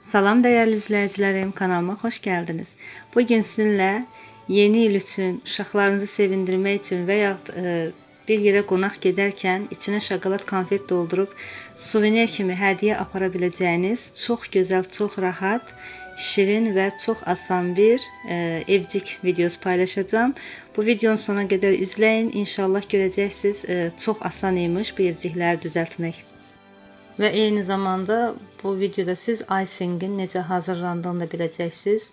Salam değerli izleyicilerim, kanalıma hoş geldiniz. Bugün sizinle yeni il üçün, uşaqlarınızı sevindirmek için veya e, bir yere qonaq gedərkən içine şokolad konfet doldurup suvenir kimi hediye aparabileceğiniz çok güzel, çok rahat, şirin ve çok asan bir e, evcik videosu paylaşacağım. Bu videonun sonuna kadar izleyin. İnşallah göreceksiniz. E, çok asan imiş bu evcikleri düzeltmek. Və eyni zamanda bu videoda siz icingin necə hazırlandığını da biləcəksiniz.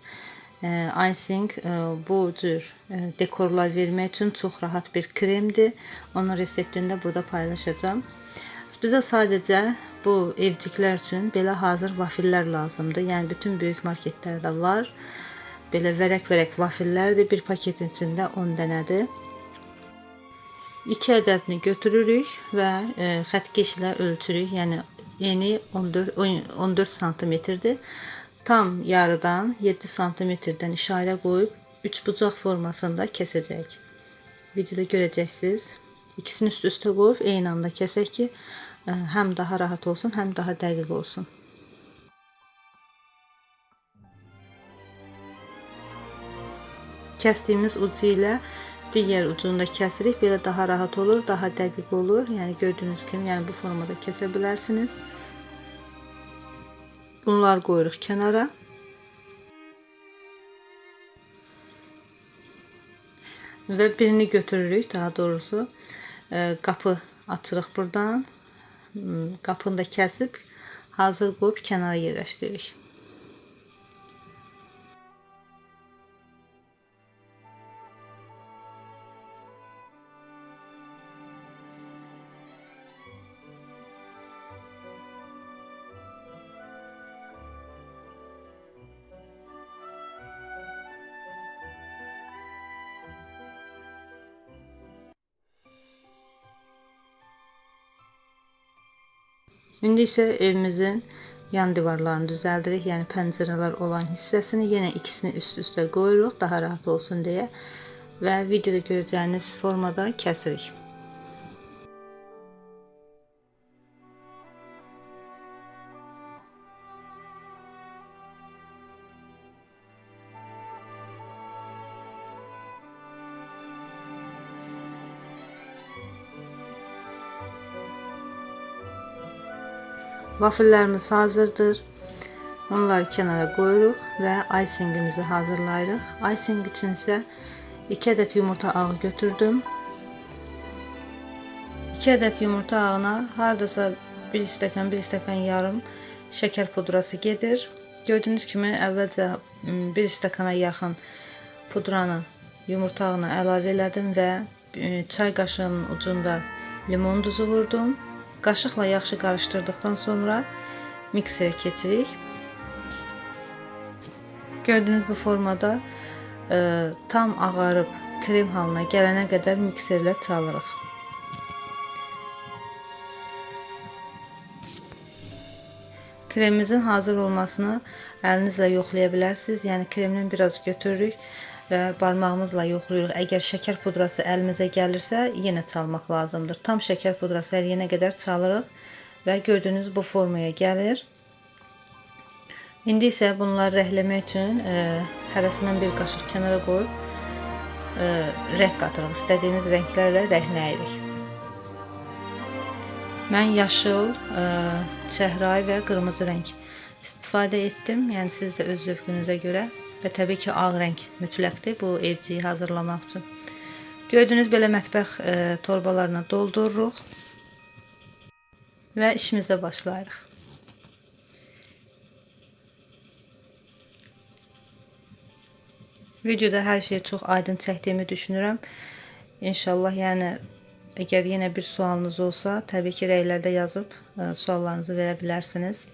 İcing e, bu cür e, dekorlar vermək üçün çox rahat bir kremdir. Onun reseptini də burada paylaşacağım. Bizə sadəcə bu evciklər üçün belə hazır vafillər lazımdır. Yəni bütün böyük marketlərdə var. Belə vərək-vərək vafillərdir. Bir paketin içində 10 dənədir. 2 ədədini götürürük və e, xəttkeşlə ölçürük. Yəni eni 14 14 santimetrdir. Tam yarıdan 7 santimetrdən işarə qoyub 3 bucaq formasında kəsəcək. Videoda görəcəksiniz. İkisini üst-üstə qoyub eyni anda kəsək ki, həm daha rahat olsun, həm daha dəqiq olsun. Kəsdiyimiz ucu ilə digər ucunu da kəsirik. Belə daha rahat olur, daha dəqiq olur. Yəni gördüyünüz kimi, yəni bu formada kəsə bilərsiniz. Bunlar qoyuruq kənara. Və birini götürürük, daha doğrusu e, qapı açırıq burdan. Hmm, Qapını da kəsib hazır qoyub kənara yerləşdiririk. İndi isə evimizin yan divarlarını düzəldirik. Yəni pəncərələr olan hissəsini yenə ikisini üst-üstə qoyuruq daha rahat olsun deyə və videoda görəcəyiniz formada kəsirik. Vafillərimiz hazırdır. Onları kənara qoyuruq və icingimizi hazırlayırıq. Icing üçün isə 2 ədəd yumurta ağı götürdüm. 2 ədəd yumurta ağına hardasa 1 stəkan, 1 stəkan yarım şəkər pudrası gedir. Gördüyünüz kimi əvvəlcə 1 stəkana yaxın pudranı yumurta ağına əlavə elədim və çay qaşığının ucunda limon duzu vurdum. Qaşıqla yaxşı qarışdırdıqdan sonra mikserə keçirik. Gördüyünüz bu formada e, tam ağarıb krem halına gələnə qədər mikserlə çalırıq. Kremimizin hazır olmasını əlinizlə yoxlaya bilərsiniz. Yəni kremdən biraz götürürük və barmağımızla yoxlayırıq. Əgər şəkər pudrası əlimizə gəlirsə, yenə çalmaq lazımdır. Tam şəkər pudrası əriyənə qədər çalırıq və gördüyünüz bu formaya gəlir. İndi isə bunları rəhləmək üçün e, hərəsindən bir qaşıq kənara qoyub e, rəng qatırıq. İstədiyimiz rənglərlə rəhləyirik. Mən yaşıl, e, çəhrayı və qırmızı rəng istifadə etdim. Yəni siz də öz zövqünüzə görə və təbii ki, ağ rəng mütləqdir bu evciyi hazırlamaq üçün. Gördüyünüz belə mətbəx e, torbalarına doldururuq və işimizə başlayırıq. Videoda hər şeyi çox aydın çəkdiyimi düşünürəm. İnşallah, yəni əgər yenə bir sualınız olsa, təbii ki, rəylərdə yazıb ə, suallarınızı verə bilərsiniz.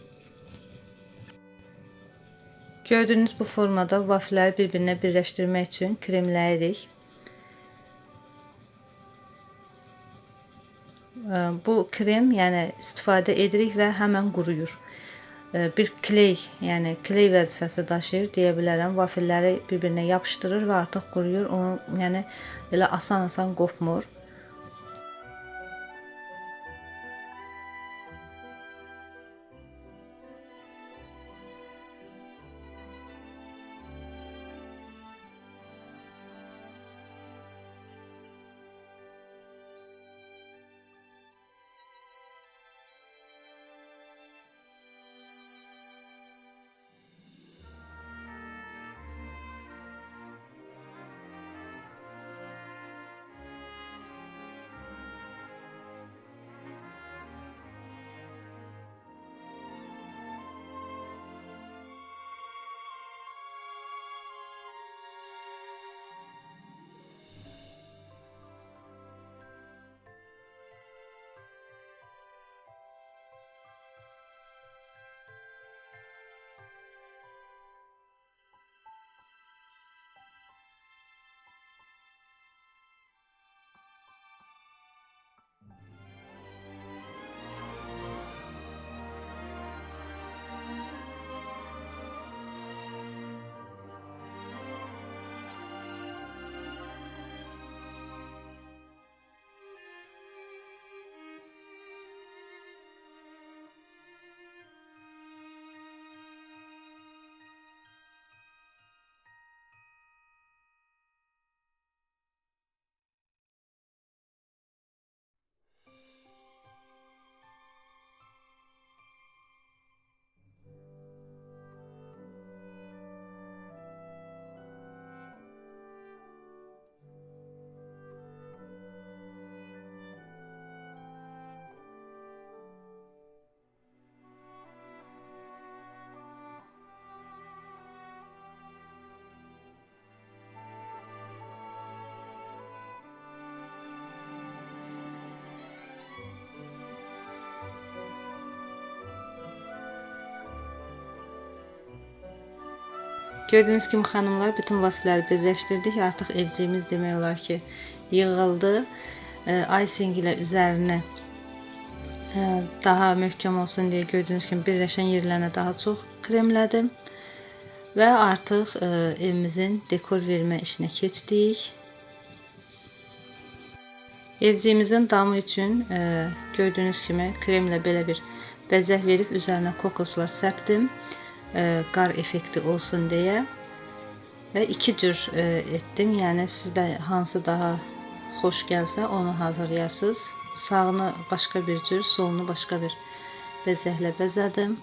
Gördüğünüz bu formada vafilləri bir-birinə birləşdirmək üçün. Bu krem, yəni istifadə edirik və həmən quruyur. Bir kley, yəni kley vəzifəsi daşıyır deyə bilərəm. Vafilləri bir-birinə yapışdırır və artıq quruyur. Onu yəni elə asan-asan qopmur. Gördüğünüz gibi xanımlar bütün vafilləri birləşdirdik. Artıq evciyimiz demək olar ki yığıldı. E, icing ilə üzərinə e, daha möhkəm olsun deyə gördüyünüz kimi birləşən yerlərinə daha çox kremlədim. Və artıq e, evimizin dekor vermə işinə keçdik. Evciyimizin damı üçün e, gördüyünüz kimi kremlə belə bir bəzək verib üzərinə kokoslar səpdim. E, qar effekti olsun deyə. Və iki cür e, etdim. Yəni sizdə hansı daha xoş gəlsə onu hazırlayarsınız. Sağını başqa bir cür, solunu başqa bir bəzəklə bəzədim.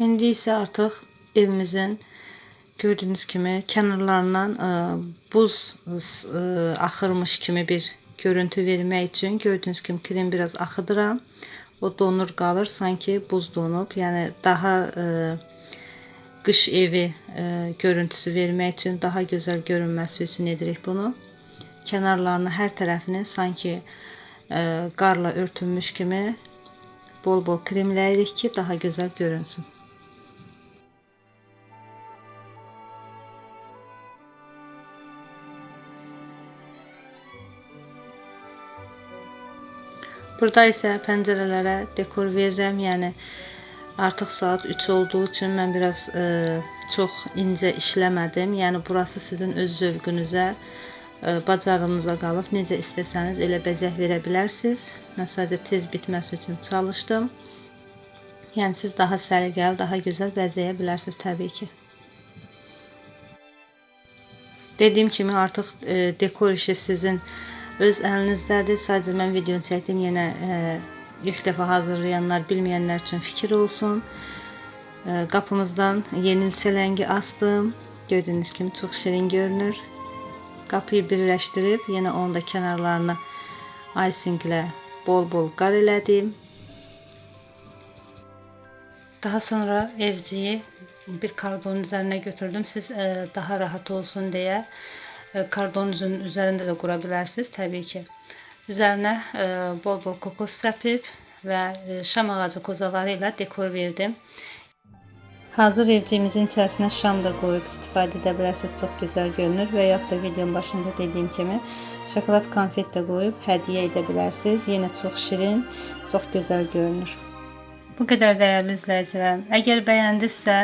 İndi isə artıq evimizin gördüyünüz kimi kənarlarından ə, buz ə, axırmış kimi bir görüntü vermək üçün gördüyünüz kimi krem biraz axıdıram. O donur qalır, sanki buz donub. Yəni daha ə, qış evi görüntüsü vermək üçün, daha gözəl görünməsi üçün edirik bunu. Kənarlarını, hər tərəfini sanki ə, qarla örtülmüş kimi bol-bol kremləyirik ki, daha gözəl görünsün. Burada isə pəncərələrə dekor verirəm. Yəni artıq saat 3 olduğu üçün mən biraz ə, çox incə işləmədim. Yəni burası sizin öz zövqünüzə, ə, bacarığınıza qalıb necə istəsəniz elə bəzək verə bilərsiniz. Mən sadəcə tez bitməsi üçün çalışdım. Yəni siz daha səliqəli, daha gözəl bəzəyə bilərsiniz təbii ki. Dediyim kimi artıq e, dekor işi sizin öz əlinizdədir. Sadəcə mən videonu çəkdim. Yenə e, ilk dəfə hazırlayanlar, bilməyənlər üçün fikir olsun. E, qapımızdan yeni ilçələngi astım. Gördüyünüz kimi çox şirin görünür. Qapıyı birləşdirib yenə onun da kənarlarını icinglə bol-bol qar elədim. Daha sonra evciyi bir kardonun üzerine götürdüm. Siz e, daha rahat olsun diye e, kardonun üzerinde de kurabilirsiniz tabii ki. Üzerine e, bol bol kokos sepip ve e, şam ağacı kozalarıyla dekor verdim. Hazır evcimizin içerisine şam da koyup istifade edebilirsiniz. Çok güzel görünür. Veya da videonun başında dediğim gibi şokolad konfet de koyup hediye edebilirsiniz. Yine çok şirin, çok güzel görünür. Bu qədər dəyərli izləyicilərim. Əgər bəyəndinizsə,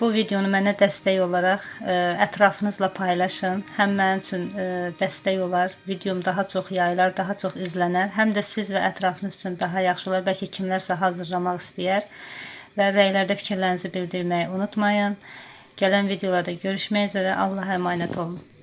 bu videonu mənə dəstək olaraq ə, e, ətrafınızla paylaşın. Həm mənim üçün ə, e, dəstək olar, videom daha çox yayılar, daha çox izlənər. Həm də siz və ətrafınız üçün daha yaxşı olar. Bəlkə kimlərsə hazırlamaq istəyər və rəylərdə fikirlərinizi bildirməyi unutmayın. Gələn videolarda görüşmək üzrə. Allah'a emanet olun.